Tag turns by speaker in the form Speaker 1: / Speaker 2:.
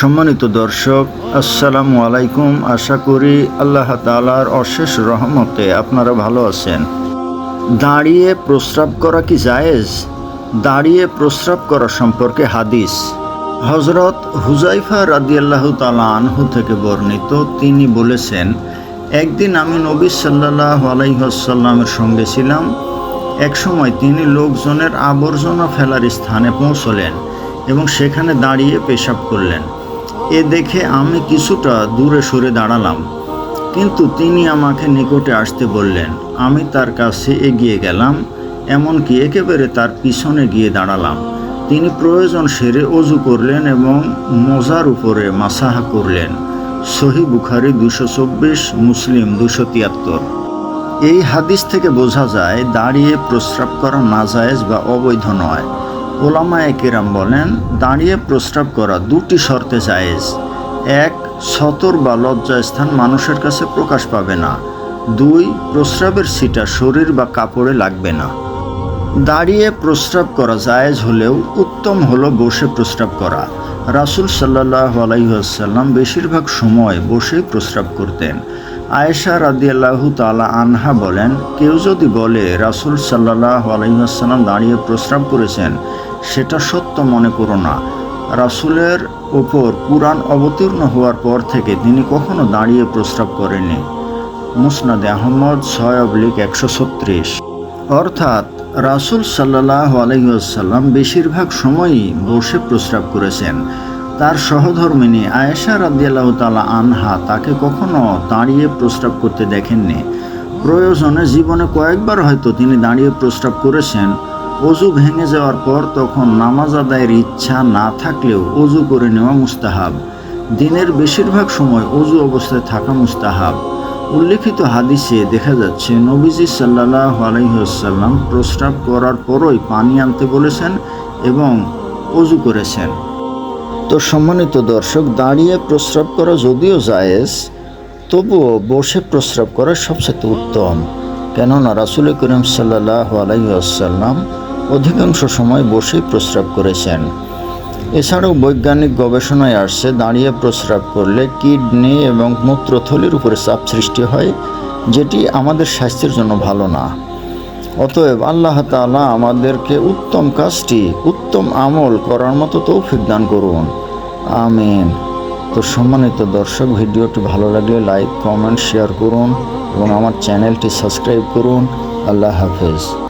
Speaker 1: সম্মানিত দর্শক, আসসালামু আলাইকুম। আশা করি আল্লাহ তালার অশেষ রহমতে আপনারা ভালো আছেন। দাঁড়িয়ে প্রস্রাব করা কি জায়েজ? দাঁড়িয়ে প্রস্রাব করা সম্পর্কে হাদিস। হজরত হুজাইফা রাদিয়াল্লাহ তালা আনহু থেকে বর্ণিত, তিনি বলেছেন, একদিন আমি নবী সাল্লাহ আলাইসাল্লামের সঙ্গে ছিলাম। একসময় তিনি লোকজনের আবর্জনা ফেলার স্থানে পৌঁছলেন এবং সেখানে দাঁড়িয়ে পেশাব করলেন। এ দেখে আমি কিছুটা দূরে সরে দাঁড়ালাম। কিন্তু তিনি আমাকে নিকটে আসতে বললেন, আমি তার কাছে এগিয়ে গেলাম, এমনকি একেবারে তার পিছনে গিয়ে দাঁড়ালাম। তিনি প্রয়োজন সেরে অজু করলেন এবং মজার উপরে মাসাহা করলেন। সহি বুখারি দুশো চব্বিশ, মুসলিম দুশো তিয়াত্তর। এই হাদিস থেকে বোঝা যায়, দাঁড়িয়ে প্রস্রাব করা নাজায়েজ বা অবৈধ নয়। ওলামায়ে কেরাম বলেন, দাঁড়িয়ে প্রস্রাব করা দুটি শর্তে জায়েজ। এক, সতর বা লজ্জা স্থান মানুষের কাছে প্রকাশ পাবে না। দুই, প্রস্রাবের সিটা শরীর বা কাপড়ে লাগবে না। দাঁড়িয়ে প্রস্রাব করা জায়েজ হলেও উত্তম হলো বসে প্রস্রাব করা। রাসুল সাল্লাহ আলাইসাল্লাম বেশিরভাগ সময় বসেই প্রস্রাব করতেন। আয়েশা রাদিয়াল্লাহু তালা আনহা বলেন, কেউ যদি বলে, রাসুল সাল্লাহ আলাইসাল্লাম দাঁড়িয়ে প্রস্রাব করেছেন সেটা সত্য মনে করো না। রাসুলের ওপর কুরআন অবতীর্ণ হওয়ার পর থেকে তিনি কখনো দাঁড়িয়ে প্রস্রাব করেননি। মুসনাদে আহমদ, ছয় অবলিক একশো ছত্রিশ। অর্থাৎ রাসুল সাল্লাহ আলহিউসাল্লাম বেশিরভাগ সময়ই বসে প্রস্রাব করেছেন। তার সহধর্মিনী আয়েশা রাদিয়াল্লাহ তালা আনহা তাকে কখনো দাঁড়িয়ে প্রস্রাব করতে দেখেননি। প্রয়োজনে জীবনে কয়েকবার হয়তো তিনি দাঁড়িয়ে প্রস্রাব করেছেন। অজু ভেঙে যাওয়ার পর তখন নামাজ আদায়ের ইচ্ছা না থাকলেও অজু করে নেওয়া মুস্তাহাব। দিনের বেশিরভাগ সময় অজু অবস্থায় থাকা মুস্তাহাব। উল্লেখিত হাদিসে দেখা যাচ্ছে, নবীজি সাল্লাহ আলহিহাসাল্লাম প্রস্রাব করার পরই পানি আনতে বলেছেন এবং অজু করেছেন। তো সম্মানিত দর্শক, দাঁড়িয়ে প্রস্রাব করা যদিও জায়েজ, তবুও বসে প্রস্রাব করা সবচেয়ে উত্তম। কেননা রাসুল করিম সাল্লাহ আলাইসাল্লাম অধিকাংশ সময় বসেই প্রস্রাব করেছেন। এছাড়াও বৈজ্ঞানিক গবেষণায় আসছে, দাঁড়িয়ে প্রস্রাব করলে কিডনি এবং মূত্রথলির উপরে চাপ সৃষ্টি হয়, যেটি আমাদের স্বাস্থ্যের জন্য ভালো না। অতএব আল্লাহ তালা আমাদেরকে উত্তম কাজটি, উত্তম আমল করার মতো তৌফিক দান করুন। আমিন। তো সম্মানিত দর্শক, ভিডিওটি ভালো লাগলে লাইক, কমেন্ট, শেয়ার করুন এবং আমার চ্যানেলটি সাবস্ক্রাইব করুন। আল্লাহ হাফেজ।